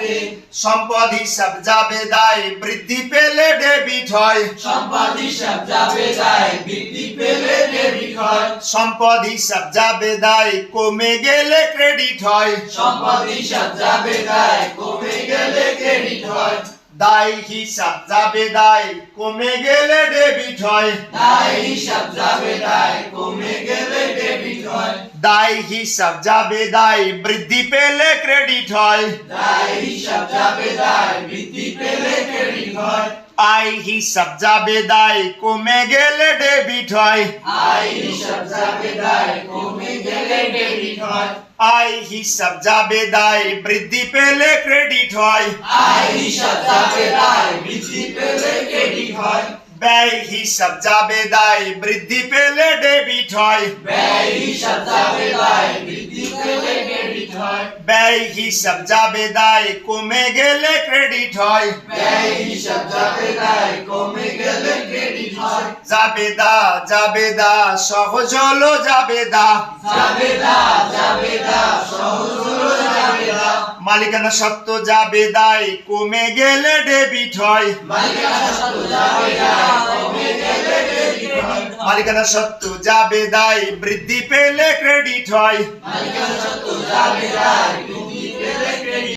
থাকে সম্পদ হিসাব যাবে দায় বৃদ্ধি পেলে ডেবিট হয়। সম্পদ হিসাব যাবে দায় বৃদ্ধি পেলে ডেবিট হয়। সম্পদ হিসাব যাবে দায় কমে গেলে ক্রেডিট হয়। সম্পদ হিসাব যাবে দায় কমে গেলে ক্রেডিট হয়। দায় হিসাব যাবে দায় কমে গেলে ডেবিট হয়। দায় হিসাব যাবে হয় দায় হিসাব যাবে দায় বৃদ্ধি পেলে ক্রেডিট হয় দায় হিসাব যাবে দায় বৃদ্ধি পেলে ক্রেডিট হয় আয় হিসাব যাবে দায় কমে গেলে ডেবিট হয় আয় হিসাব যাবে দায় কমে গেলে ডেবিট হয় আয় হিসাব যাবে দায় বৃদ্ধি পেলে ক্রেডিট হয় আয় হিসাব যাবে দায় বৃদ্ধি পেলে ক্রেডিট হয় ব্যয় হিসাব যাবে দায় বৃদ্ধি পেলে ডেবিট হয়। ব্যয় হিসাব যাবে দায় বৃদ্ধি পেলে ক্রেডিট হয়। ব্যয় হিসাব যাবে দায় কমে গেলে ক্রেডিট হয়। ব্যয় হিসাব যাবে দায় কমে গেলে ক্রেডিট হয়। যাবে দা যাবে দা সহজ হলো যাবে দা। যাবে দা মালিকানা সত্য যা বেদায়, কমে গেলে ডেবিট হয়। মালিকানা সত্য যা দায় কমে গেলে ক্রেডিট হয় মালিকানা সত্য যাবে দায় বৃদ্ধি পেলে ক্রেডিট হয়।